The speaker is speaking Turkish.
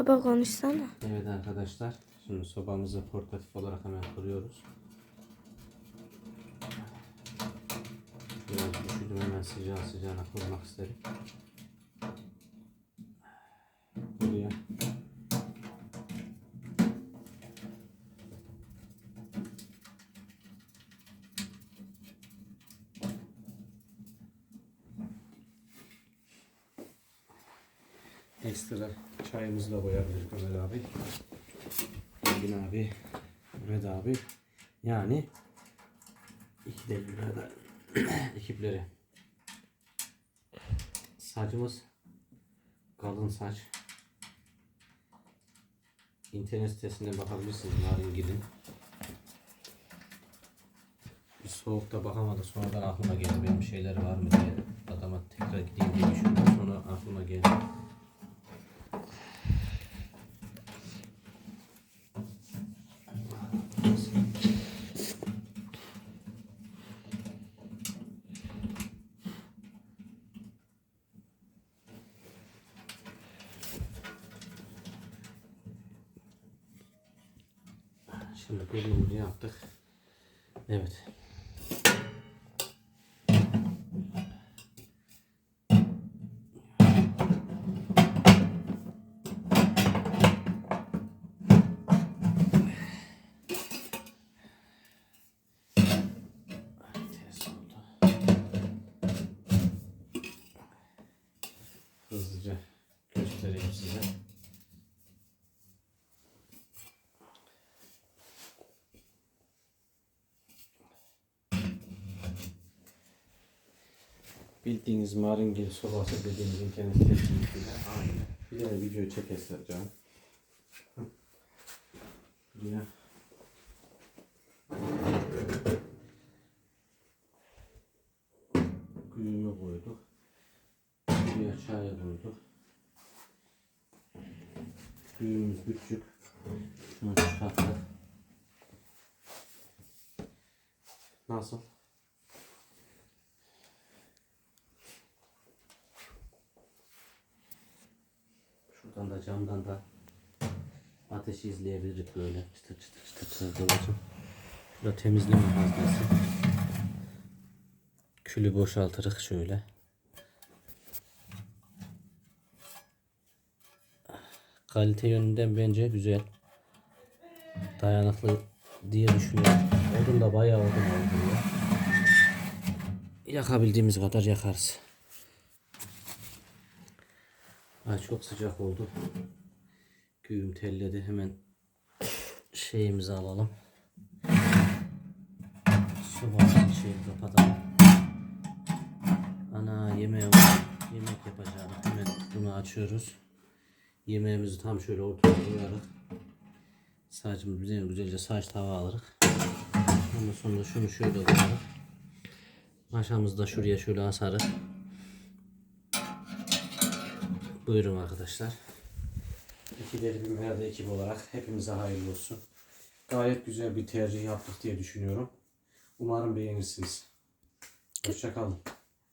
Baba konuşsana. Evet arkadaşlar. Şimdi sobamızı portatif olarak hemen kuruyoruz. Biraz üşüdüm hemen sıcağı sıcağına kurmak istedim. Buraya ekstra çayımızı da koyabiliriz Ömer abi. Engin abi, Mehmet abi. Yani iki de burada ekipleri. Saçımız kalın saç. İnternet sitesine bakabilirsiniz Narin Gil'in. Bir soğukta bakamadı sonradan aklıma geldi benim şeyleri var mı diye adama tekrar gideyim diye düşündüm sonra aklıma geldi. Şimdi kuruluğumuzu yaptık. Evet. Bildiğiniz maringil sobası dediğimiz internet sitesiyle aynı. Bir de video çekerse canım. Buraya Güğümü koyduk. Buraya çay koyduk. Güğümüz küçük. Şunu çıkarttık. Nasıl? Şuradan da camdan da ateşi izleyebiliriz böyle çıtır çıtır çıtır çıtır babacım. Şurada temizleme haznesi. Külü boşaltırık şöyle. Kalite yönünden bence güzel. Dayanıklı diye düşünüyorum. Odun da bayağı odun oldu ya. Yakabildiğimiz kadar yakarız. Ay çok sıcak oldu. Güğüm telledi. Hemen şeyimizi alalım. Sobamızı şeyi kapatalım. Ana yemeğe yemek yapacağız. Hemen bunu açıyoruz. Yemeğimizi tam şöyle ortaya koyarak saçımızı güzel güzelce saç tava alırız. Ondan sonra şunu şöyle koyarız. Maşamızı da şuraya şöyle asarız. Buyurun arkadaşlar. İkileri bir merda ekip olarak hepimize hayırlı olsun. Gayet güzel bir tercih yaptık diye düşünüyorum. Umarım beğenirsiniz. Hoşçakalın.